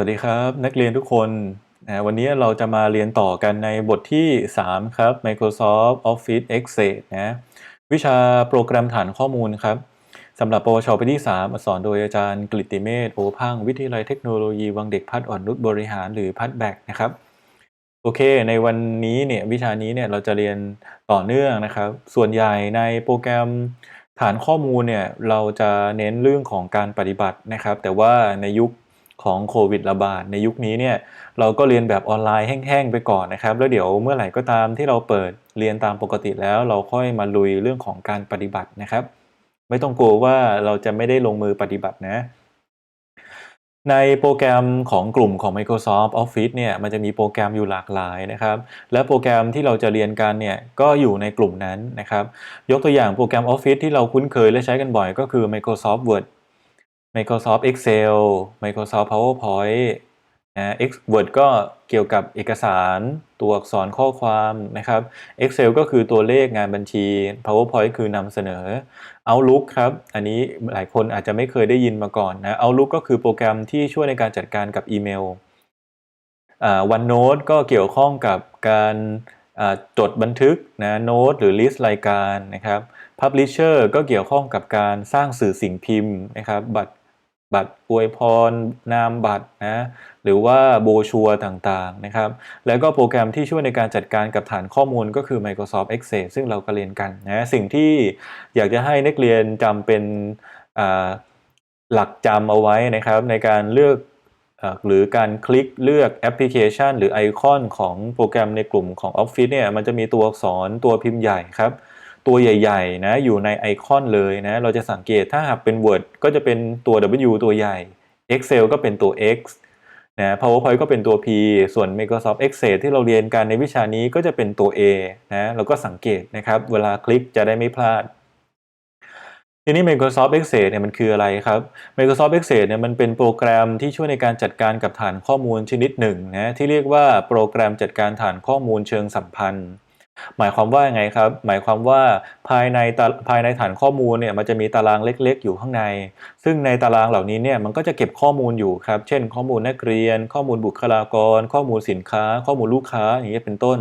สวัสดีครับนักเรียนทุกคนนะวันนี้เราจะมาเรียนต่อกันในบทที่ 3 ครับ Microsoft Office Excel นะวิชาโปรแกรมฐานข้อมูลครับสำหรับปวชปีที่ 3 สอนโดยอาจารย์กฤติเมธโอพังวิทยาลัยเทคโนโลยี วังเด็กพัฒอ่อนนุชบริหารหรือพัฒแบกนะครับ โอเค ในวันนี้เนี่ยวิชานี้เนี่ยเราจะเรียนต่อเนื่องนะครับ ส่วนใหญ่ในโปรแกรมฐานข้อมูลเนี่ยเราจะเน้นเรื่องของการปฏิบัตินะครับ แต่ว่าในยุค ของโควิดระบาดในยุคนี้เนี่ยเราก็เรียนแบบออนไลน์แห้งๆไปก่อนนะครับ แล้วเดี๋ยวเมื่อไหร่ก็ตามที่เราเปิดเรียนตามปกติแล้ว เราค่อยมาลุยเรื่องของการปฏิบัตินะครับ ไม่ต้องกลัวว่าเราจะไม่ได้ลงมือปฏิบัตินะในโปรแกรมของกลุ่มของ Microsoft Office เนี่ยมันจะมีโปรแกรมอยู่หลากหลายนะครับ และโปรแกรมที่เราจะเรียนกันเนี่ยก็อยู่ในกลุ่มนั้นนะครับ ยกตัวอย่างโปรแกรม Office ที่เราคุ้นเคยและใช้กันบ่อยก็คือ Microsoft Word Microsoft Excel Microsoft PowerPoint นะ X Word ก็เกี่ยวกับเอกสารตัวอักษรข้อความนะครับ Excel ก็คือตัวเลขงานบัญชี PowerPoint คือนำเสนอ Outlook ครับ อันนี้หลายคนอาจจะไม่เคยได้ยินมาก่อนนะ Outlook ก็คือโปรแกรมที่ช่วยในการจัดการกับอีเมล OneNote ก็เกี่ยวข้องกับการจดบันทึกนะโน้ตหรือลิสต์รายการนะครับ Publisher ก็เกี่ยวข้องกับการสร้างสื่อสิ่งพิมพ์นะครับบัตร บัตรอวยพร นามบัตรนะหรือว่าโบชัวต่างๆนะครับแล้วก็โปรแกรมที่ช่วยในการจัดการกับฐานข้อมูลก็คือ Microsoft Excel ซึ่งเราก็เรียนกันนะสิ่งที่อยากจะให้นักเรียนจำเป็นหลักจำเอาไว้นะครับในการเลือกหรือการคลิกเลือกแอปพลิเคชัน หรือไอคอนของโปรแกรมในกลุ่มของ Office เนี่ยมันจะมีตัวอักษรตัวพิมพ์ใหญ่ครับ ตัวใหญ่ๆนะอยู่ในไอคอนเลยนะเราจะสังเกตถ้าหากเป็น Word ก็จะเป็นตัว W ตัวใหญ่ Excel ก็เป็นตัว X นะ PowerPoint ก็เป็นตัว P ส่วน Microsoft Excel ที่เราเรียนกันในวิชานี้ก็จะเป็นตัว A นะเราก็สังเกตนะครับเวลาคลิกจะได้ไม่พลาดทีนี้ Microsoft Excel เนี่ยมันคืออะไรครับ Microsoft Excel เนี่ยมันเป็นโปรแกรมที่ช่วยในการจัดการกับฐานข้อมูลชนิดหนึ่งนะที่เรียกว่าโปรแกรมจัดการฐานข้อมูลเชิงสัมพันธ์ หมายความว่าไงครับ หมายความว่าภายในภายในฐานข้อมูลเนี่ยมันจะมีตารางเล็กๆ อยู่ข้างใน ซึ่งในตารางเหล่านี้เนี่ยมันก็จะเก็บข้อมูลอยู่ครับ เช่น ข้อมูลนักเรียน ข้อมูลบุคลากร ข้อมูลสินค้า ข้อมูลลูกค้าอย่างเงี้ยเป็นต้น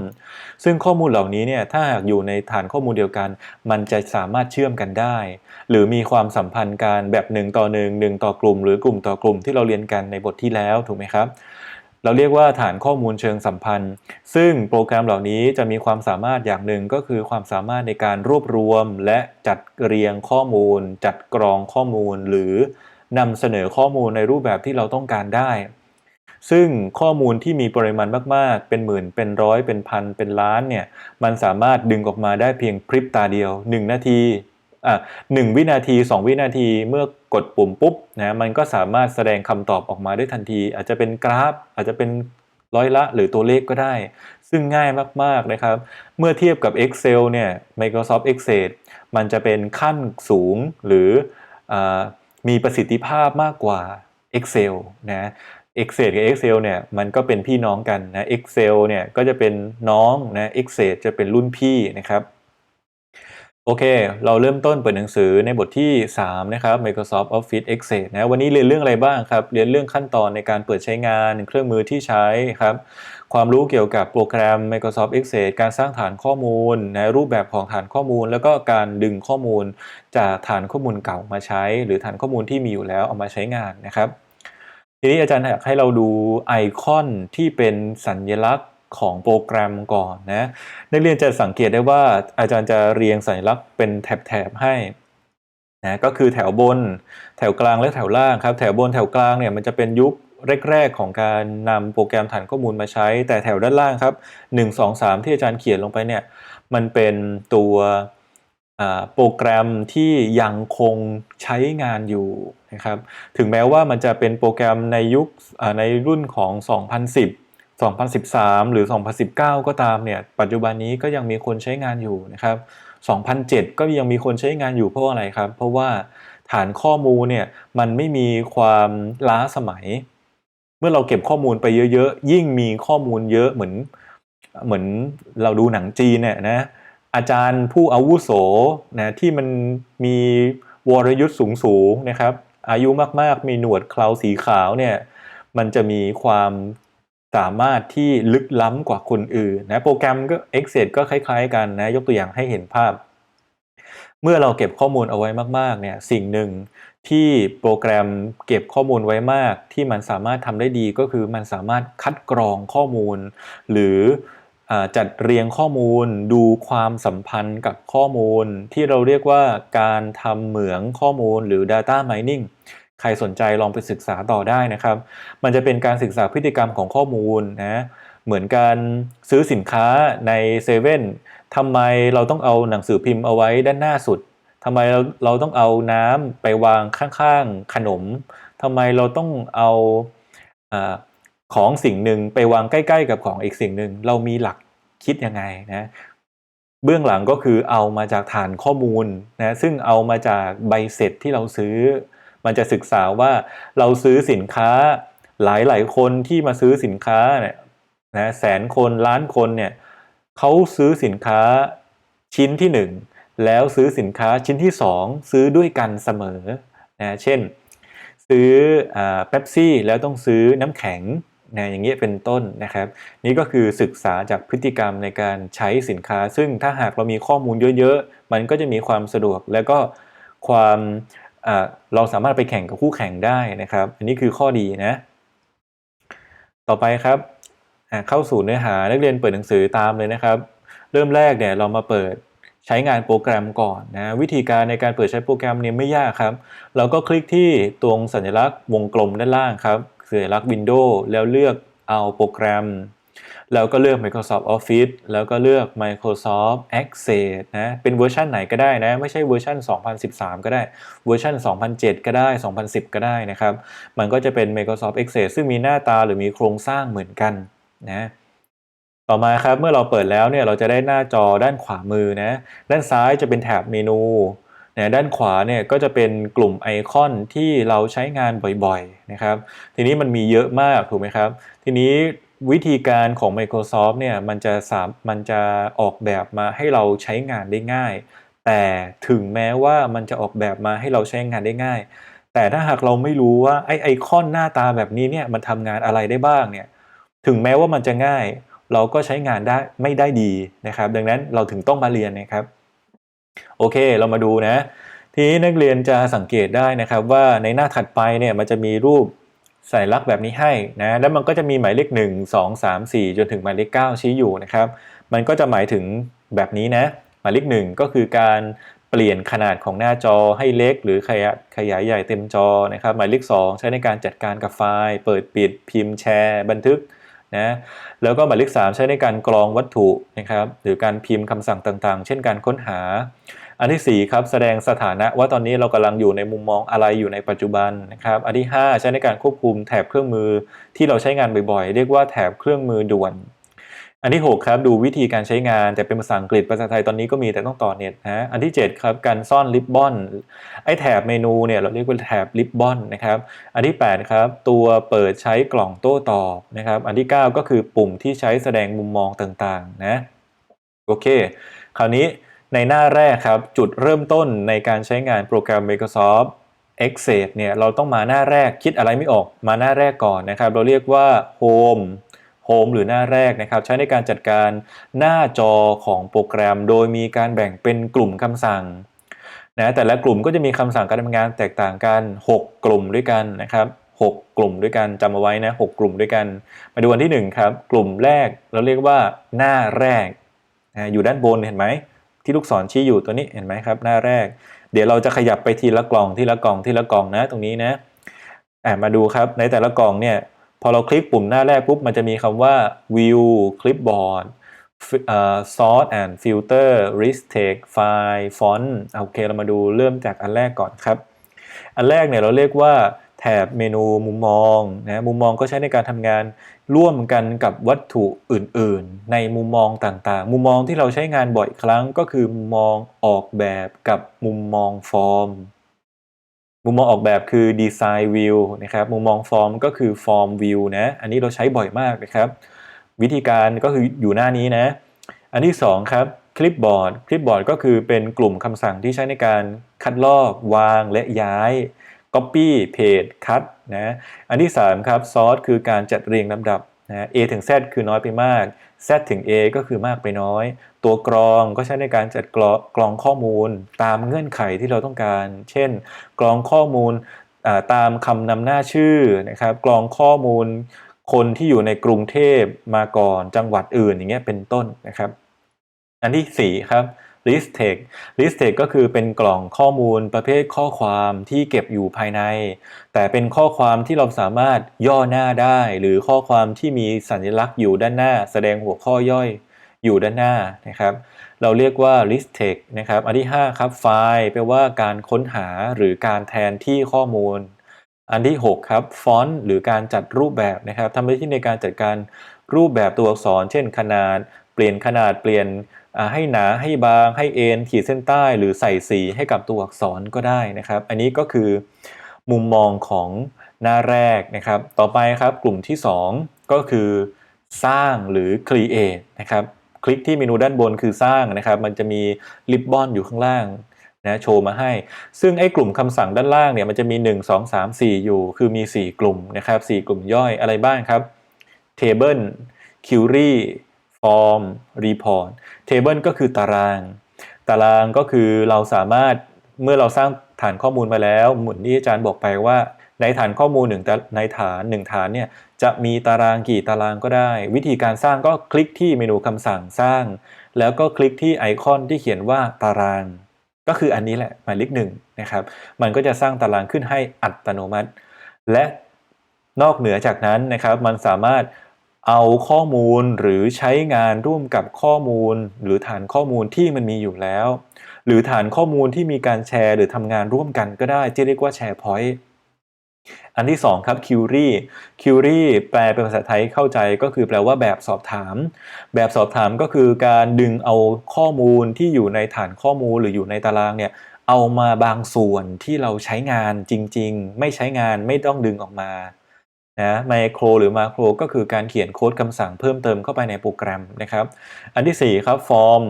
ซึ่งข้อมูลเหล่านี้เนี่ยถ้าหากอยู่ในฐานข้อมูลเดียวกัน มันจะสามารถเชื่อมกันได้ หรือมีความสัมพันธ์กันแบบหนึ่งต่อหนึ่งหนึ่งต่อกลุ่ม หรือกลุ่มต่อกลุ่มที่เราเรียนกันในบทที่แล้วถูกไหมครับ เราเรียกว่าฐานข้อมูลเชิงสัมพันธ์ ซึ่งโปรแกรมเหล่านี้จะมีความสามารถอย่างหนึ่งก็คือความสามารถในการรวบรวม และจัดเรียงข้อมูล จัดกรองข้อมูล หรือนำเสนอข้อมูลในรูปแบบที่เราต้องการได้ ซึ่งข้อมูลที่มีปริมาณมาก ๆ เป็นหมื่น เป็นร้อย เป็นพัน เป็นล้านเนี่ย มันสามารถดึงออกมาได้เพียงพริบตาเดียว 1 นาทีอะหวินาที 2 วินาทีเมื่อ กดปุ่มปุ๊บนะมันก็สามารถแสดงคำตอบออกมาได้ทันที อาจจะเป็นกราฟ อาจจะเป็นร้อยละหรือตัวเลขก็ได้ ซึ่งง่ายมากๆนะครับ เมื่อเทียบกับ Excel เนี่ย Microsoft Excel มันจะเป็นขั้นสูงหรืออมีประสิทธิภาพมากกว่า Excel นะ Excel กับ Excel เนี่ยมันก็เป็นพี่น้องกันนะ Excel เนี่ยก็จะเป็นน้องนะ Excel จะเป็นรุ่นพี่นะครับ โอเค เราเริ่มต้นเปิดหนังสือในบทที่ 3 นะครับ Microsoft Office Excel นะ วันนี้เรียนเรื่องอะไรบ้างครับ เรียนเรื่องขั้นตอนในการเปิดใช้งานเครื่องมือที่ใช้ครับ ความรู้เกี่ยวกับโปรแกรม Microsoft Excel การสร้างฐานข้อมูลนะรูปแบบของฐานข้อมูล แล้วก็การดึงข้อมูล จากฐานข้อมูลเก่ามาใช้ หรือฐานข้อมูลที่มีอยู่แล้วเอามาใช้งานนะครับ ทีนี้อาจารย์อยากให้เราดูไอคอนที่เป็นสัญลักษณ์ ของโปรแกรมก่อนนะนักเรียนจะสังเกตได้ว่าอาจารย์จะเรียงสัญลักษณ์เป็นแถบๆให้นะก็คือแถวบน แถวกลางและแถวล่างครับ แถวบนแถวกลางเนี่ยมันจะเป็นยุคแรกๆ ของการนำโปรแกรมฐานข้อมูลมาใช้ แต่แถวด้านล่างครับ 1 2 3 ที่อาจารย์เขียนลงไปเนี่ยมันเป็นตัวโปรแกรมที่ยังคงใช้งานอยู่นะครับ ถึงแม้ว่ามันจะเป็นโปรแกรมในยุคในรุ่นของ 2010 2013 หรือ 2019 ก็ตามเนี่ยปัจจุบันนี้ก็ยังมีคนใช้งานอยู่นะครับ2007 ก็ยังมีคนใช้งานอยู่เพราะอะไรครับ เพราะว่าฐานข้อมูลเนี่ยมันไม่มีความล้าสมัย เมื่อเราเก็บข้อมูลไปเยอะๆ ยิ่งมีข้อมูลเยอะเหมือน เหมือนเราดูหนังจีนเนี่ยนะอาจารย์ผู้อาวุโสนะที่มันมีวรยุทธ์สูงๆนะครับ อายุมากๆ มีหนวดเคราสีขาวเนี่ยมันจะมีความ สามารถที่ลึกล้ำกว่าคนอื่นนะโปรแกรมก็ Excel ก็คล้าย ๆ กันนะยกตัวอย่างให้เห็นภาพ เมื่อเราเก็บข้อมูลเอาไว้มากๆเนี่ยสิ่งหนึ่งที่โปรแกรมเก็บข้อมูลไว้มาก ที่มันสามารถทำได้ดีก็คือมันสามารถคัดกรองข้อมูล หรือจัดเรียงข้อมูลดูความสัมพันธ์กับข้อมูล ที่เราเรียกว่าการทำเหมืองข้อมูลหรือ Data Mining ใครสนใจลองไปศึกษาต่อได้นะครับ มันจะเป็นการศึกษาพฤติกรรมของข้อมูลนะ เหมือนการซื้อสินค้าในเซเว่นทำไมเราต้องเอาหนังสือพิมพ์เอาไว้ด้านหน้าสุดทำไมเราเราต้องเอาน้ำไปวางข้างๆขนมทำไมเราต้องเอาอาของสิ่งหนึ่งไปวางใกล้ๆ กับของอีกสิ่งหนึ่ง เรามีหลักคิดยังไงนะเบื้องหลังก็คือเอามาจากฐานข้อมูลนะซึ่งเอามาจากใบเสร็จที่เราซื้อ มันจะศึกษาว่าเราซื้อสินค้าหลายๆคนที่มาซื้อสินค้าเนี่ยนะแสนคนล้านคนเนี่ยเขาซื้อสินค้าชิ้นที่หนึ่งแล้วซื้อสินค้าชิ้นที่ 2 ซื้อด้วยกันเสมอนะเช่น ซื้อเป๊ปซี่แล้วต้องซื้อน้ำแข็งนะอย่างเงี้ยเป็นต้นนะครับ นี่ก็คือศึกษาจากพฤติกรรมในการใช้สินค้า ซึ่งถ้าหากเรามีข้อมูลเยอะๆ มันก็จะมีความสะดวกแล้วก็ความ เราสามารถไปแข่งกับคู่แข่งได้นะครับ อันนี้คือข้อดีนะ ต่อไปครับเข้าสู่เนื้อหานักเรียนเปิดหนังสือตามเลยนะครับ เริ่มแรกเนี่ยเรามาเปิดใช้งานโปรแกรมก่อนนะวิธีการในการเปิดใช้โปรแกรมเนี่ยไม่ยากครับ เราก็คลิกที่ตรงสัญลักษณ์วงกลมด้านล่างครับสัญลักษณ์ Windows แล้วเลือกเอาโปรแกรม แล้วก็เลือก Microsoft Office แล้วก็เลือก Microsoft Access นะ เป็นเวอร์ชันไหนก็ได้นะ ไม่ใช่เวอร์ชัน2013 ก็ได้ เวอร์ชัน2007 ก็ได้ 2010 ก็ได้นะครับ มันก็จะเป็น Microsoft Access ซึ่งมีหน้าตาหรือมีโครงสร้างเหมือนกันนะ ต่อมาครับ เมื่อเราเปิดแล้วเนี่ย เราจะได้หน้าจอด้านขวามือนะ ด้านซ้ายจะเป็นแถบเมนูนะด้านขวาเนี่ยก็จะเป็นกลุ่มไอคอนที่เราใช้งานบ่อยๆนะครับ ทีนี้มันมีเยอะมากถูกไหมครับ ทีนี้ วิธีการของ Microsoft เนี่ยมันจะสามมันจะออกแบบมาให้เราใช้งานได้ง่าย แต่ถึงแม้ว่ามันจะออกแบบมาให้เราใช้งานได้ง่าย แต่ถ้าหากเราไม่รู้ว่าไอไอคอนหน้าตาแบบนี้เนี่ยมันทำงานอะไรได้บ้างเนี่ยถึงแม้ว่ามันจะง่าย เราก็ใช้งานได้ไม่ได้ดีนะครับ ดังนั้นเราถึงต้องมาเรียนนะครับ โอเคเรามาดูนะ ทีนี้นักเรียนจะสังเกตได้นะครับว่าในหน้าถัดไปเนี่ยมันจะมีรูป สัญลักษณ์แบบนี้ให้นะแล้วมันก็จะมีหมายเลข 1 2 3 4 จนถึงหมายเลข 9 ชี้อยู่นะครับ มันก็จะหมายถึงแบบนี้นะ หมายเลข 1 ก็คือการเปลี่ยนขนาดของหน้าจอให้เล็ก หรือขยายขยายใหญ่เต็มจอนะครับ หมายเลข 2 ใช้ในการจัดการกับไฟล์ เปิดปิดพิมพ์แชร์ บันทึกนะแล้วก็หมายเลข 3 ใช้ในการกรองวัตถุนะครับหรือการพิมพ์คำสั่งต่างๆ เช่นการค้นหา อันที่ 4 ครับแสดงสถานะว่าตอนนี้เรากำลังอยู่ในมุมมองอะไรอยู่ในปัจจุบันนะครับอันที่ 5 ใช้ในการควบคุมแถบเครื่องมือที่เราใช้งานบ่อยๆ เรียกว่าแถบเครื่องมือด่วนอันที่ 6 ครับดูวิธีการใช้งานแต่เป็นภาษาอังกฤษภาษาไทยตอนนี้ก็มีแต่ต้องต่อเน็ตนะอันที่ 7 ครับการซ่อนริบบอนไอแถบเมนูเนี่ยเราเรียกว่าแถบริบบอนนะครับอันที่ 8 ครับ ตัวเปิดใช้กล่องโต้ตอบนะครับอันที่ 9 ก็คือปุ่มที่ใช้แสดงมุมมองต่างๆนะโอเค คราวนี้ ในหน้าแรกครับ จุดเริ่มต้นในการใช้งานโปรแกรม Microsoft Excel เนี่ยเราต้องมาหน้าแรกคิดอะไรไม่ออกมาหน้าแรกก่อนนะครับ เราเรียกว่า Home โฮมหรือหน้าแรกนะครับ ใช้ในการจัดการหน้าจอของโปรแกรม โดยมีการแบ่งเป็นกลุ่มคำสั่งนะแต่ละกลุ่มก็จะมีคำสั่งการทำงานแตกต่างกัน 6 กลุ่มด้วยกันนะครับ6 กลุ่มด้วยกันจำเอาไว้นะ6กลุ่มด้วยกัน มาดูอันที่ 1 ครับ กลุ่มแรกเราเรียกว่าหน้าแรกนะอยู่ด้านบนเห็นไหม ที่ลูกศรชี้อยู่ตัวนี้เห็นไหมครับ หน้าแรก เดี๋ยวเราจะขยับไปทีละกล่องทีละกล่องทีละกล่องนะตรงนี้นะมาดูครับในแต่ละกล่องเนี่ยพอเราคลิกปุ่มหน้าแรกปุ๊บมันจะมีคำว่า view clipboard sort and filter list text file font โอเคเรามาดูเริ่มจากอันแรกก่อนครับ อันแรกเนี่ยเราเรียกว่าแถบเมนูมุมมองนะมุมมองก็ใช้ในการทำงาน ร่วมกันกับวัตถุอื่นๆ ในมุมมองต่างๆ มุมมองที่เราใช้งานบ่อยครั้งก็คือมุมมองออกแบบกับมุมมองฟอร์ม มุมมองออกแบบคือ Design View นะครับ มุมมองฟอร์มก็คือ Form View นะ อันนี้เราใช้บ่อยมากนะครับ วิธีการก็คืออยู่หน้านี้นะ อันที่2ครับ Clipboard Clipboard ก็คือเป็นกลุ่มคำสั่งที่ใช้ในการคัดลอก วางและย้าย copy paste cut นะอันที่ 3 ครับ sort คือการจัดเรียงลำดับนะ A ถึง Z คือน้อยไปมาก Z ถึง A ก็คือมากไปน้อย ตัวกรองก็ใช้ในการจัดกรองกรองข้อมูล ตามเงื่อนไขที่เราต้องการ เช่น กรองข้อมูลตามคำนำหน้าชื่อนะครับ กรองข้อมูลคนที่อยู่ในกรุงเทพมาก่อนจังหวัดอื่นอย่างเงี้ยเป็นต้นนะครับ อันที่ 4 ครับ list text list text ก็คือเป็นกล่องข้อมูลประเภทข้อความที่เก็บอยู่ภายใน แต่เป็นข้อความที่เราสามารถย่อหน้าได้ หรือข้อความที่มีสัญลักษณ์อยู่ด้านหน้า แสดงหัวข้อย่อยอยู่ด้านหน้านะครับ เราเรียกว่า list text นะครับ อันที่ 5 ครับไฟล์แปลว่าการค้นหาหรือการแทนที่ข้อมูล อันที่ 6 ครับฟอนต์หรือการจัดรูปแบบนะครับทำหน้าที่ในการจัดการรูปแบบตัวอักษร เช่นขนาด เปลี่ยนขนาดเปลี่ยน ให้หนาให้บางให้เอ็นขีดเส้นใต้หรือใส่สีให้กับตัวอักษรก็ได้นะครับ อันนี้ก็คือมุมมองของหน้าแรกนะครับ ต่อไปครับกลุ่มที่ 2 ก็คือสร้างหรือ create นะครับ คลิกที่เมนูด้านบนคือสร้างนะครับ มันจะมีริบบอนอยู่ข้างล่างนะโชว์มาให้ ซึ่งไอ้กลุ่มคำสั่งด้านล่างเนี่ยมันจะมี 1 2 3 4 อยู่ คือมี 4 กลุ่มนะครับ 4 กลุ่มย่อยอะไรบ้างครับ table query form report table ก็คือตาราง ตารางก็คือเราสามารถเมื่อเราสร้างฐานข้อมูลมาแล้วเหมือนที่อาจารย์บอกไปว่าในฐานข้อมูลหนึ่งในฐานหนึ่งฐานเนี่ยจะมีตารางกี่ตารางก็ได้ วิธีการสร้างก็คลิกที่เมนูคำสั่งสร้าง แล้วก็คลิกที่ไอคอนที่เขียนว่าตาราง ก็คืออันนี้แหละหมายเลขหนึ่งนะครับ มันก็จะสร้างตารางขึ้นให้อัตโนมัติ และนอกเหนือจากนั้นนะครับ มันสามารถ เอาข้อมูลหรือใช้งานร่วมกับข้อมูล หรือฐานข้อมูลที่มันมีอยู่แล้ว หรือฐานข้อมูลที่มีการแชร์ หรือทำงานร่วมกันก็ได้ที่เรียกว่าแชร์พอยต์อันที่ 2 ครับ query query แปลเป็นภาษาไทยเข้าใจก็คือแปลว่าแบบสอบถาม แบบสอบถามก็คือการดึงเอาข้อมูลที่อยู่ในฐานข้อมูลหรืออยู่ในตารางเนี่ยเอามาบางส่วนที่เราใช้งานจริง ๆ ไม่ใช้งานไม่ต้องดึงออกมา นะไมโครหรือมาโครก็คือการเขียนโค้ดคำสั่งเพิ่มเติมเข้าไปในโปรแกรมนะครับ อันที่4ครับฟอร์ม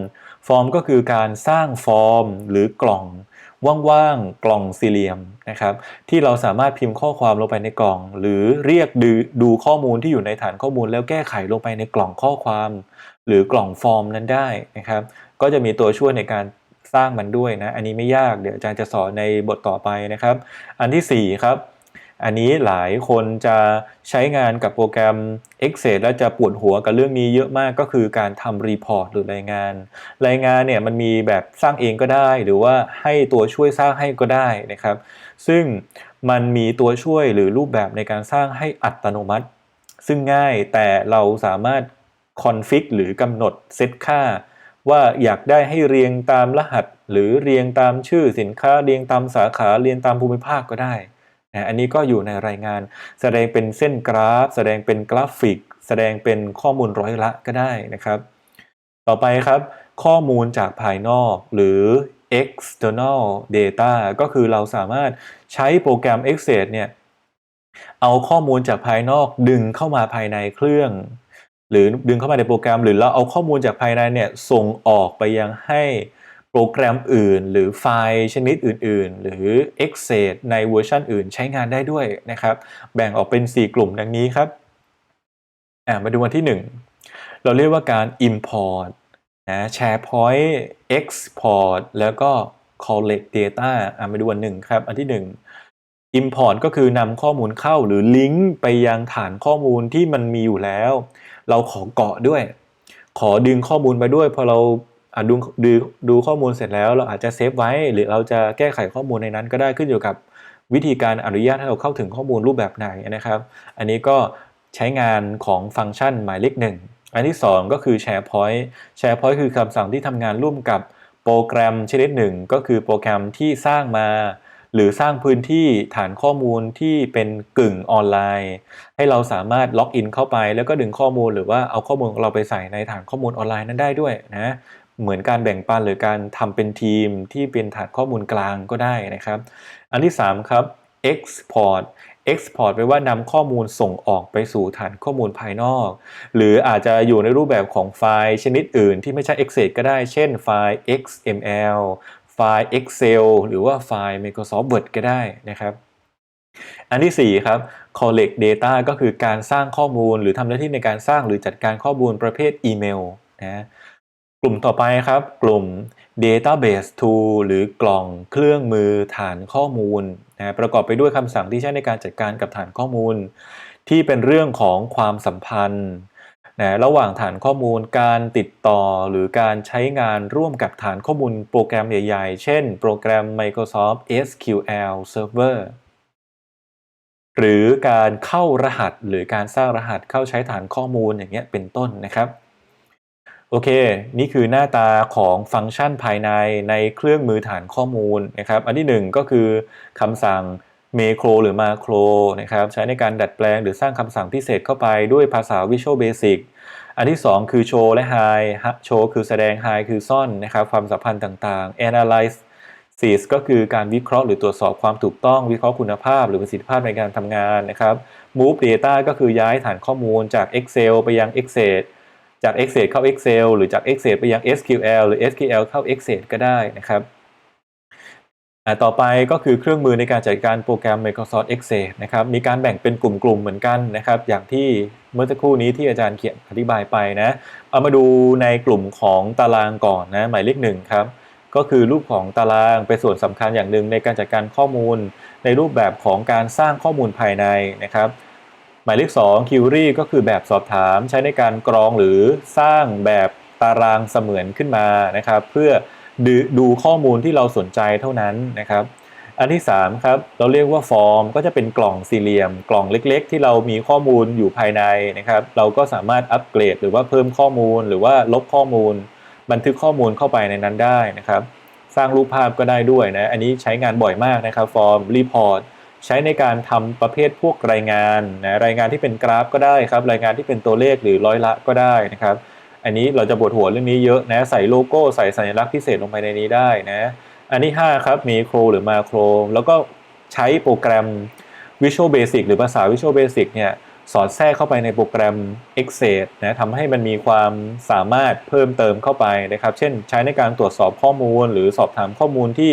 ฟอร์มก็คือการสร้างฟอร์มหรือกล่องว่างๆ กล่องสี่เหลี่ยมนะครับ ที่เราสามารถพิมพ์ข้อความลงไปในกล่อง หรือเรียกดูดูข้อมูลที่อยู่ในฐานข้อมูล แล้วแก้ไขลงไปในกล่องข้อความ หรือกล่องฟอร์มนั้นได้นะครับ ก็จะมีตัวช่วยในการสร้างมันด้วยนะ อันนี้ไม่ยากเดี๋ยวอาจารย์จะสอนในบทต่อไปนะครับ อันที่4ครับ อันนี้หลายคนจะใช้งานกับโปรแกรม Excel แล้วจะปวดหัวกับเรื่องนี้เยอะมากก็คือการทำรีพอร์ตหรือรายงาน รายงานเนี่ยมันมีแบบสร้างเองก็ได้ หรือว่าให้ตัวช่วยสร้างให้ก็ได้นะครับ ซึ่งมันมีตัวช่วยหรือรูปแบบในการสร้างให้อัตโนมัติ ซึ่งง่ายแต่เราสามารถคอนฟิกหรือกำหนดเซตค่า ว่าอยากได้ให้เรียงตามรหัส หรือเรียงตามชื่อสินค้าเรียงตามสาขาเรียงตามภูมิภาคก็ได้ อันนี้ก็อยู่ในรายงาน แสดงเป็นเส้นกราฟ แสดงเป็นกราฟิก แสดงเป็นข้อมูลร้อยละก็ได้นะครับ ต่อไปครับ ข้อมูลจากภายนอกหรือ external data ก็คือเราสามารถใช้โปรแกรม Excel เนี่ยเอาข้อมูลจากภายนอกดึงเข้ามาภายในเครื่อง หรือดึงเข้ามาในโปรแกรม หรือเราเอาข้อมูลจากภายในเนี่ยส่งออกไปยังให้ รแกรมอื่น หรือไฟล์ชนิดอื่น ๆ หรือ Excel ในเวอร์ชันอื่น ใช้งานได้ด้วยนะครับ แบ่งออกเป็น 4 กลุ่มดังนี้ครับอ่ามาดูวันที่ 1 เราเรียกว่าการ import นะ SharePoint export แล้วก็ collect data อ่ามาดูวันหนึ่งครับ อันที่ 1 import ก็คือนำข้อมูลเข้าหรือลิงก์ไปยังฐานข้อมูลที่มันมีอยู่แล้ว เราขอเกาะด้วย ขอดึงข้อมูลไปด้วยพอเรา ดูดูดูข้อมูลเสร็จแล้วเราอาจจะเซฟไว้ หรือเราจะแก้ไขข้อมูลในนั้นก็ได้ขึ้นอยู่กับวิธีการอนุญาตให้เราเข้าถึงข้อมูลรูปแบบไหนนะครับ อันนี้ก็ใช้งานของฟังก์ชันหมายเลขหนึ่งอันที่ 2 ก็คือ SharePoint SharePoint คือคำสั่งที่ทำงานร่วมกับโปรแกรมชนิดหนึ่งก็คือโปรแกรมที่สร้างมา หรือสร้างพื้นที่ฐานข้อมูลที่เป็นกึ่งออนไลน์ ให้เราสามารถล็อกอินเข้าไป แล้วก็ดึงข้อมูลหรือว่าเอาข้อมูลของเราไปใส่ในฐานข้อมูลออนไลน์นั้นได้ด้วยนะ เหมือนการแบ่งปันหรือการทำเป็นทีมที่เป็นฐานข้อมูลกลางก็ได้นะครับ อันที่ 3 ครับ export export แปลว่านำข้อมูลส่งออกไปสู่ฐานข้อมูลภายนอก หรืออาจจะอยู่ในรูปแบบของไฟล์ชนิดอื่นที่ไม่ใช่ Excel ก็ได้ เช่นไฟล์ XML ไฟล์ Excel หรือว่าไฟล์ Microsoft Word ก็ได้นะครับ อันที่ 4 ครับ collect data ก็คือการสร้างข้อมูลหรือทำหน้าที่ในการสร้างหรือจัดการข้อมูลประเภทอีเมลนะ กลุ่มต่อไปครับ กลุ่ม database tool หรือกล่องเครื่องมือฐานข้อมูลนะประกอบไปด้วยคำสั่งที่ใช้ในการจัดการกับฐานข้อมูล ที่เป็นเรื่องของความสัมพันธ์นะระหว่างฐานข้อมูลการติดต่อหรือการใช้งานร่วมกับฐานข้อมูลโปรแกรมใหญ่ๆ เช่น โปรแกรม Microsoft SQL Server หรือการเข้ารหัสหรือการสร้างรหัสเข้าใช้ฐานข้อมูลอย่างเงี้ยเป็นต้นนะครับ โอเค นี่คือหน้าตาของฟังก์ชันภายในในเครื่องมือฐานข้อมูลนะครับ อันที่ 1 ก็คือคำสั่ง macro หรือ macro นะครับ ใช้ในการดัดแปลงหรือสร้างคำสั่งพิเศษเข้าไปด้วยภาษา Visual Basic อันที่ 2 คือ show และ hide show คือแสดง hide คือซ่อนนะครับ ความสัมพันธ์ต่างๆ analyze ซีสก็คือการวิเคราะห์หรือตรวจสอบความถูกต้อง วิเคราะห์คุณภาพ หรือประสิทธิภาพในการทำงานนะครับ Move Data ก็คือย้ายฐานข้อมูลจาก Excel ไปยัง Excel จาก Excel เข้า Excel หรือจาก Excel ไปยัง SQL หรือ SQL เข้า Excel ก็ได้นะครับต่อไปก็คือเครื่องมือในการจัดการโปรแกรม Microsoft Excel นะครับ มีการแบ่งเป็นกลุ่มๆเหมือนกันนะครับ อย่างที่เมื่อสักครู่นี้ที่อาจารย์เขียนอธิบายไปนะ เอามาดูในกลุ่มของตารางก่อนนะ หมายเลขหนึ่งครับ ก็คือรูปของตารางเป็นส่วนสำคัญอย่างหนึ่งในการจัดการข้อมูล ในรูปแบบของการสร้างข้อมูลภายในนะครับ หมายเลข2 Query ก็คือแบบสอบถามใช้ในการกรองหรือสร้างแบบตารางเสมือนขึ้นมานะครับ เพื่อดดูข้อมูลที่เราสนใจเท่านั้นนะครับ อันที่3ครับเราเรียกว่าฟอร์มก็จะเป็นกล่องสี่เหลี่ยม กล่องเล็กๆ ที่เรามีข้อมูลอยู่ภายในนะครับ เราก็สามารถอัปเกรด หรือว่าเพิ่มข้อมูล หรือว่าลบข้อมูล บันทึกข้อมูลเข้าไปในนั้นได้นะครับ สร้างรูปภาพก็ได้ด้วยนะอันนี้ใช้งานบ่อยมากนะครับฟอร์มรีพอร์ต ใช้ในการทำประเภทพวกรายงานนะรายงานที่เป็นกราฟก็ได้ครับ รายงานที่เป็นตัวเลขหรือร้อยละก็ได้นะครับ อันนี้เราจะปวดหัวเรื่องนี้เยอะนะใส่โลโก้ใส่สัญลักษณ์พิเศษลงไปในนี้ได้นะอันที่5ครับมีโครหรือมาโครแล้วก็ใช้โปรแกรม Visual Basic หรือภาษา Visual Basic เนี่ยสอดแทรกเข้าไปในโปรแกรม Excel นะทำให้มันมีความสามารถเพิ่มเติมเข้าไปนะครับ เช่นใช้ในการตรวจสอบข้อมูล หรือสอบถามข้อมูลที่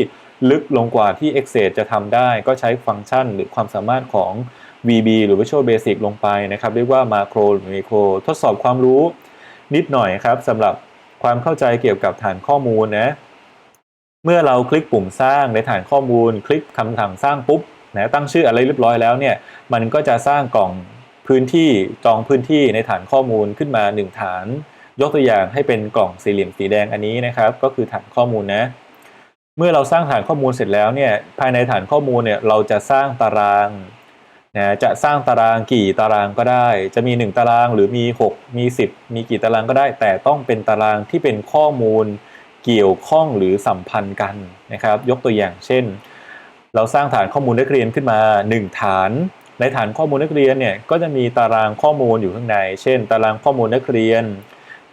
ลึกลงกว่าที่ Excel จะทำได้ ก็ใช้ฟังก์ชันหรือความสามารถของ VB หรือ Visual Basic ลงไปนะครับ เรียกว่า Macro หรือ Micro ทดสอบความรู้นิดหน่อยครับสำหรับความเข้าใจเกี่ยวกับฐานข้อมูลนะเมื่อเราคลิกปุ่มสร้างในฐานข้อมูล คลิกคำสั่งสร้างปุ๊บนะตั้งชื่ออะไรเรียบร้อยแล้วเนี่ยมันก็จะสร้างกล่องพื้นที่จองพื้นที่ในฐานข้อมูลขึ้นมา 1 ฐาน ยกตัวอย่างให้เป็นกล่องสี่เหลี่ยมสีแดงอันนี้นะครับ ก็คือฐานข้อมูลนะ เมื่อเราสร้างฐานข้อมูลเสร็จแล้วเนี่ยภายในฐานข้อมูลเนี่ยเราจะสร้างตารางนะจะสร้างตารางกี่ตารางก็ได้ จะมี 1 ตารางหรือมี 6 มี 10 มีกี่ตารางก็ได้ แต่ต้องเป็นตารางที่เป็นข้อมูลเกี่ยวข้องหรือสัมพันธ์กันนะครับ ยกตัวอย่างเช่น เราสร้างฐานข้อมูลนักเรียนขึ้นมา 1 ฐาน ในฐานข้อมูลนักเรียนเนี่ยก็จะมีตารางข้อมูลอยู่ข้างใน เช่น ตารางข้อมูลนักเรียน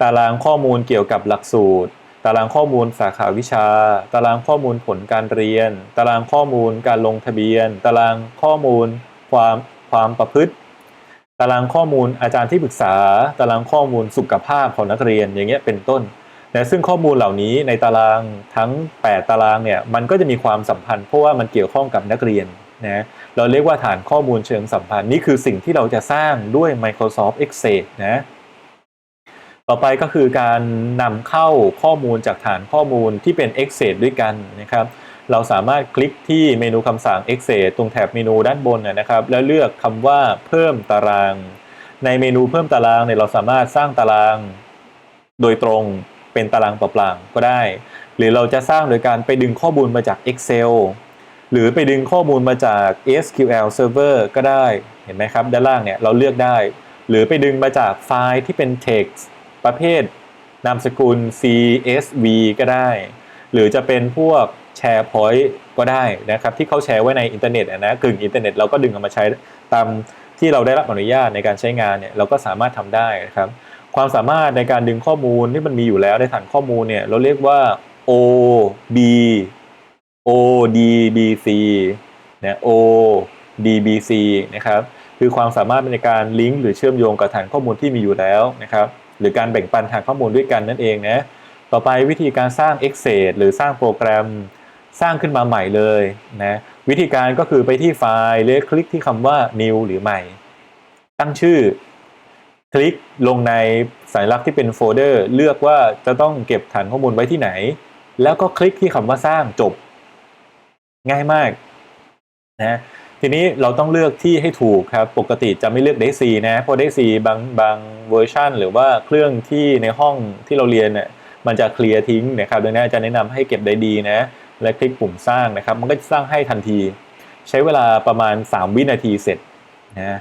ตารางข้อมูลเกี่ยวกับหลักสูตร ตารางข้อมูลสาขาวิชา ตารางข้อมูลผลการเรียน ตารางข้อมูลการลงทะเบียน ตารางข้อมูลความความประพฤติ ตารางข้อมูลอาจารย์ที่ปรึกษา ตารางข้อมูลสุขภาพของนักเรียนอย่างเงี้ยเป็นต้นนะซึ่งข้อมูลเหล่านี้ในตารางทั้ง 8 ตารางเนี่ยมันก็จะมีความสัมพันธ์เพราะว่ามันเกี่ยวข้องกับนักเรียนนะเราเรียกว่าฐานข้อมูลเชิงสัมพันธ์นี่คือสิ่งที่เราจะสร้างด้วย Microsoft Excel นะ ต่อไปก็คือการนำเข้าข้อมูลจากฐานข้อมูลที่เป็น Excel ด้วยกันนะครับ เราสามารถคลิกที่เมนูคำสั่ง Excel ตรงแถบเมนูด้านบนนะครับ แล้วเลือกคำว่าเพิ่มตาราง ในเมนูเพิ่มตารางเนี่ยเราสามารถสร้างตาราง โดยตรงเป็นตารางเปล่าๆก็ได้ หรือเราจะสร้างโดยการไปดึงข้อมูลมาจาก Excel หรือไปดึงข้อมูลมาจาก SQL Server ก็ได้เห็นไหมครับ ด้านล่างเนี่ยเราเลือกได้ หรือไปดึงมาจากไฟล์ที่เป็น text ประเภทนามสกุล CSV ก็ได้ หรือจะเป็นพวก SharePoint ก็ได้นะครับที่เขาแชร์ไว้ในอินเทอร์เน็ตนะกึ่งอินเทอร์เน็ตเราก็ดึงเอามาใช้ตามที่เราได้รับอนุญาตในการใช้งานเนี่ยเราก็สามารถทำได้นะครับความสามารถในการดึงข้อมูลที่มันมีอยู่แล้วในฐานข้อมูลเนี่ยเราเรียกว่า OB ODBC นะ ODBC นะครับคือความสามารถในการลิงก์หรือเชื่อมโยงกับฐานข้อมูลที่มีอยู่แล้วนะครับ หรือการแบ่งปันฐานข้อมูลด้วยกันนั่นเองนะต่อไปวิธีการสร้าง Excel หรือสร้างโปรแกรมสร้างขึ้นมาใหม่เลยนะวิธีการก็คือไปที่ไฟล์แล้วคลิกที่คำว่า new หรือใหม่ ตั้งชื่อ คลิกลงในสัญลักษณ์ที่เป็นโฟลเดอร์ เลือกว่าจะต้องเก็บฐานข้อมูลไว้ที่ไหน แล้วก็คลิกที่คำว่าสร้างจบ ง่ายมากนะ ทีนี้เราต้องเลือกที่ให้ถูกครับ ปกติจะไม่เลือก d ดซีนะ เพราะ d ดซีบางบางเวอร์ชันหรือว่าเครื่องที่ในห้องที่เราเรียนเนี่ยมันจะเคลียร์ทิ้งนะครับ ดังนั้นอาจารย์แนะนำให้เก็บได้ดีนะ และคลิกปุ่มสร้างนะครับ มันก็จะสร้างให้ทันที ใช้เวลาประมาณ 3 วินาทีเสร็จนะ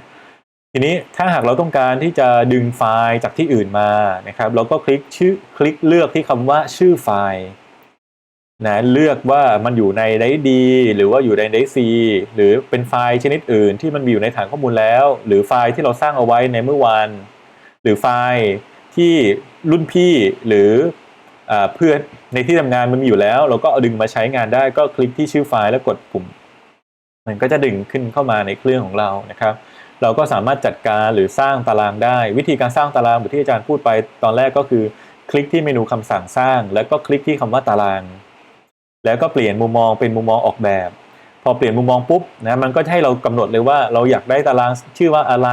ทีนี้ถ้าหากเราต้องการที่จะดึงไฟล์จากที่อื่นมานะครับ เราก็คลิกชื่อคลิกเลือกที่คำว่าชื่อไฟล์ นะเลือกว่ามันอยู่ในไดดี หรือว่าอยู่ในไดซีหรือเป็นไฟล์ชนิดอื่น ที่มันมีอยู่ในฐานข้อมูลแล้ว หรือไฟล์ที่เราสร้างเอาไว้ในเมื่อวานหรือไฟล์ที่รุ่นพี่หรือเพื่อนในที่ทำงานมันมีอยู่แล้ว เราก็เอาดึงมาใช้งานได้ก็คลิกที่ชื่อไฟล์แล้วกดปุ่ม มันก็จะดึงขึ้นเข้ามาในเครื่องของเรานะครับ เราก็สามารถจัดการหรือสร้างตารางได้ วิธีการสร้างตารางแบบที่อาจารย์พูดไปตอนแรกก็คือ คลิกที่เมนูคำสั่งสร้าง แล้วก็คลิกที่คำว่าตาราง แล้วก็เปลี่ยนมุมมองเป็นมุมมองออกแบบ พอเปลี่ยนมุมมองปุ๊บนะมันก็ให้เรากำหนดเลยว่าเราอยากได้ตารางชื่อว่าอะไร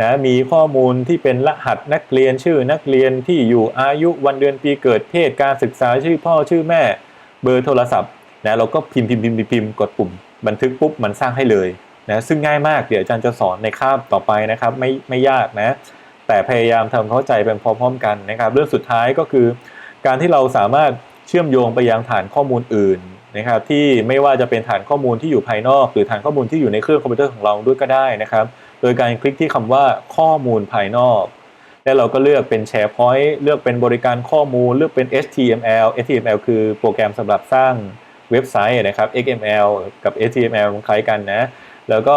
นะมีข้อมูลที่เป็นรหัสนักเรียนชื่อนักเรียนที่อยู่อายุวันเดือนปีเกิดเพศการศึกษาชื่อพ่อชื่อแม่เบอร์โทรศัพท์นะเราก็พิมพ์พิมพ์พิมพ์พิมพ์กดปุ่ม บันทึกปุ๊บมันสร้างให้เลยนะซึ่งง่ายมากเดี๋ยวอาจารย์จะสอนในคาบต่อไปนะครับไม่ไม่ยากนะ แต่พยายามทำเข้าใจเป็นพร้อมๆกันนะครับ เรื่องสุดท้ายก็คือ การที่เราสามารถ เชื่อมโยงไปยังฐานข้อมูลอื่นนะครับที่ไม่ว่าจะเป็นฐานข้อมูลที่อยู่ภายนอก หรือฐานข้อมูลที่อยู่ในเครื่องคอมพิวเตอร์ของเราด้วยก็ได้นะครับ โดยการคลิกที่คำว่าข้อมูลภายนอก แล้วเราก็เลือกเป็น SharePoint เลือกเป็นบริการข้อมูล เลือกเป็น HTML HTML คือโปรแกรมสำหรับสร้างเว็บไซต์นะครับ XML กับ HTML คล้ายกันนะ แล้วก็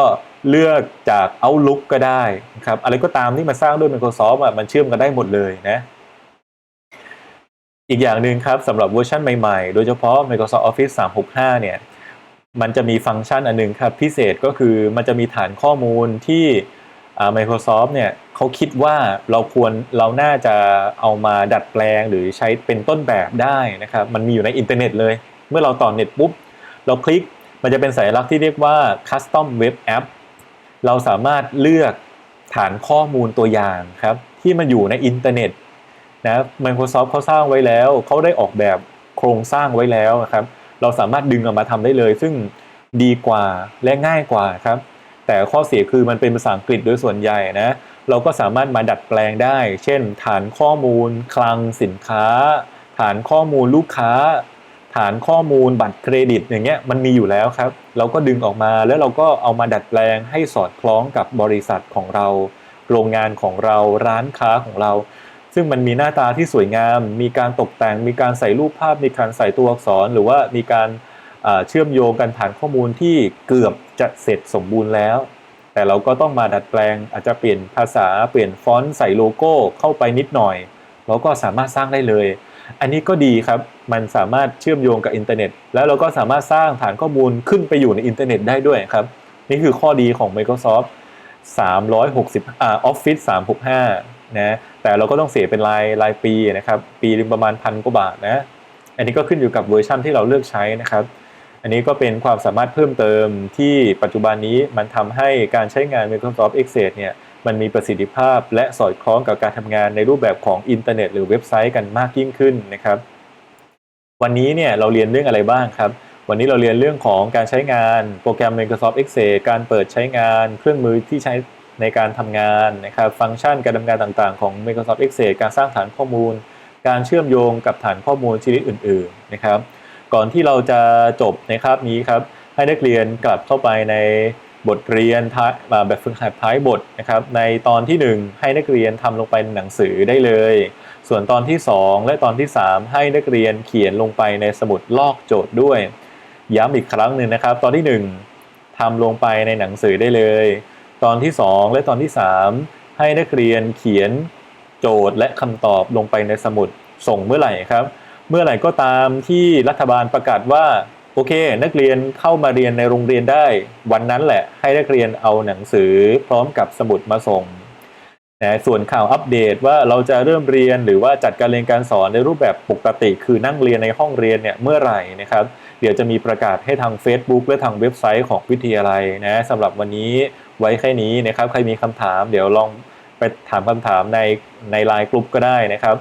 เลือกจาก Outlook ก็ได้นะครับอะไรก็ตามที่มาสร้างด้วย Microsoft มันเชื่อมกันได้หมดเลยนะ อีกอย่างหนึ่งครับสำหรับเวอร์ชันใหม่ๆ โดยเฉพาะ Microsoft Office 365 เนี่ย มันจะมีฟังก์ชันอันนึงครับ พิเศษก็คือมันจะมีฐานข้อมูลที่ Microsoft เนี่ยเขาคิดว่าเราควรเราน่าจะเอามาดัดแปลงหรือใช้เป็นต้นแบบได้นะครับ มันมีอยู่ในอินเทอร์เน็ตเลย เมื่อเราต่อเน็ตปุ๊บ เราคลิกมันจะเป็นสัญลักษณ์ที่เรียกว่า Custom Web App เราสามารถเลือกฐานข้อมูลตัวอย่างครับ ที่มันอยู่ในอินเทอร์เน็ต นะ Microsoft เขาสร้างไว้แล้ว เขาได้ออกแบบโครงสร้างไว้แล้วนะครับ เราสามารถดึงออกมาทำได้เลย ซึ่งดีกว่าและง่ายกว่าครับ แต่ข้อเสียคือมันเป็นภาษาอังกฤษโดยส่วนใหญ่นะ เราก็สามารถมาดัดแปลงได้ เช่น ฐานข้อมูล คลังสินค้า ฐานข้อมูลลูกค้า ฐานข้อมูลบัตรเครดิตอย่างเงี้ยมันมีอยู่แล้วครับ เราก็ดึงออกมาแล้วเราก็เอามาดัดแปลงให้สอดคล้องกับบริษัทของเรา โรงงานของเราร้านค้าของเรา ซึ่งมันมีหน้าตาที่สวยงาม มีการตกแต่ง มีการใส่รูปภาพ มีการใส่ตัวอักษร หรือว่ามีการเชื่อมโยงกันฐานข้อมูลที่เกือบจะเสร็จสมบูรณ์แล้ว แต่เราก็ต้องมาดัดแปลง อาจจะเปลี่ยนภาษา เปลี่ยนฟอนต์ ใส่โลโก้เข้าไปนิดหน่อย เราก็สามารถสร้างได้เลย อันนี้ก็ดีครับ มันสามารถเชื่อมโยงกับอินเทอร์เน็ต แล้วเราก็สามารถสร้างฐานข้อมูลขึ้นไปอยู่ในอินเทอร์เน็ตได้ด้วยครับ นี่คือข้อดีของ Microsoft 360อ่า Office 365 นะแต่เราก็ต้องเสียเป็นรายรายปีนะครับปีนึงประมาณพันกว่าบาทนะอันนี้ก็ขึ้นอยู่กับเวอร์ชั่นที่เราเลือกใช้นะครับ อันนี้ก็เป็นความสามารถเพิ่มเติมที่ปัจจุบันนี้มันทำให้การใช้งาน Microsoft Excel เนี่ยมันมีประสิทธิภาพและสอดคล้องกับการทำงานในรูปแบบของอินเทอร์เน็ตหรือเว็บไซต์กันมากยิ่งขึ้นนะครับ วันนี้เนี่ยเราเรียนเรื่องอะไรบ้างครับ วันนี้เราเรียนเรื่องของการใช้งานโปรแกรม Microsoft Excel การเปิดใช้งานเครื่องมือที่ใช้ ในการทำงานนะครับฟังก์ชันการดำเนินงานต่างๆ ของ Microsoft Excel การสร้างฐานข้อมูล การเชื่อมโยงกับฐานข้อมูลชนิดอื่นๆนะครับ ก่อนที่เราจะจบในคาบนี้ครับให้นักเรียนกลับเข้าไปในบทเรียนแบบฝึกหัดท้ายบทนะครับ ในตอนที่ 1 ให้นักเรียนทำลงไปในหนังสือได้เลย ส่วนตอนที่ 2 และตอนที่ 3 ให้นักเรียนเขียนลงไปในสมุดลอกโจทย์ด้วย ย้ำอีกครั้งหนึ่งนะครับ ตอนที่ 1ทำลงไปในหนังสือได้เลย ตอนที่ 2 และตอนที่ 3 ให้นักเรียนเขียนโจทย์และคำตอบลงไปในสมุดส่งเมื่อไหร่ครับ เมื่อไหร่ก็ตามที่รัฐบาลประกาศว่าโอเค นักเรียนเข้ามาเรียนในโรงเรียนได้ วันนั้นแหละให้นักเรียนเอาหนังสือพร้อมกับสมุดมาส่งนะส่วนข่าวอัปเดตว่าเราจะเริ่มเรียนหรือว่าจัดการเรียนการสอนในรูปแบบปกติ คือนั่งเรียนในห้องเรียนเนี่ยเมื่อไหร่นะครับ เดี๋ยวจะมีประกาศให้ทาง Facebook และทางเว็บไซต์ของวิทยาลัยนะสำหรับวันนี้ ไว้แค่นี้นะครับ ใครมีคำถาม เดี๋ยวลองไปถามคำถามในในไลน์กลุ่มก็ได้นะครับ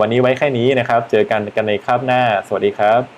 วันนี้ไว้แค่นี้นะครับ เจอกันกันในคาบหน้า สวัสดีครับ